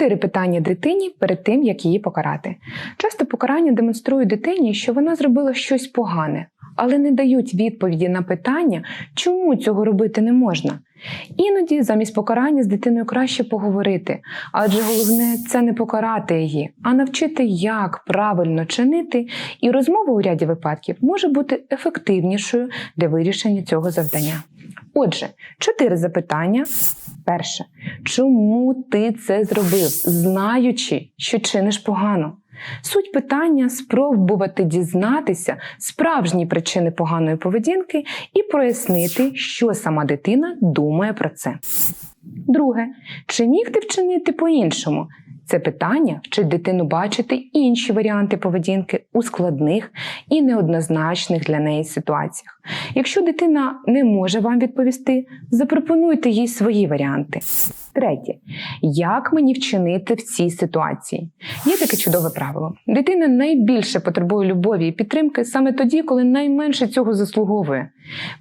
Чотири питання дитині перед тим, як її покарати. Часто покарання демонструють дитині, що вона зробила щось погане, але не дають відповіді на питання, чому цього робити не можна. Іноді замість покарання з дитиною краще поговорити, адже головне це не покарати її, а навчити, як правильно чинити, і розмова у ряді випадків може бути ефективнішою для вирішення цього завдання. Отже, чотири запитання. Перше, чому ти це зробив, знаючи, що чиниш погано? Суть питання спробувати дізнатися справжні причини поганої поведінки і прояснити, що сама дитина думає про це. Друге, чи міг ти вчинити по-іншому? Це питання вчить дитину бачити інші варіанти поведінки у складних і неоднозначних для неї ситуаціях. Якщо дитина не може вам відповісти, запропонуйте їй свої варіанти. Третє, як мені вчинити в цій ситуації? Є таке чудове правило. Дитина найбільше потребує любові і підтримки саме тоді, коли найменше цього заслуговує.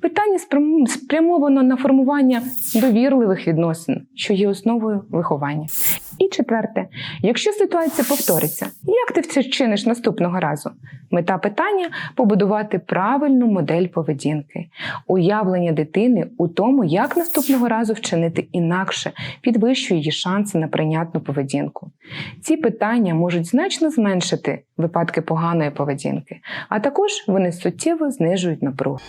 Питання спрям- спрямовано на формування довірливих відносин, що є основою виховання. І четверте, якщо ситуація повториться, як ти це вчиниш наступного разу? Мета питання побудувати правильну модель поведінки, уявлення дитини у тому, як наступного разу вчинити інакше, підвищує її шанси на прийнятну поведінку. Ці питання можуть значно зменшити випадки поганої поведінки, а також вони суттєво знижують напругу.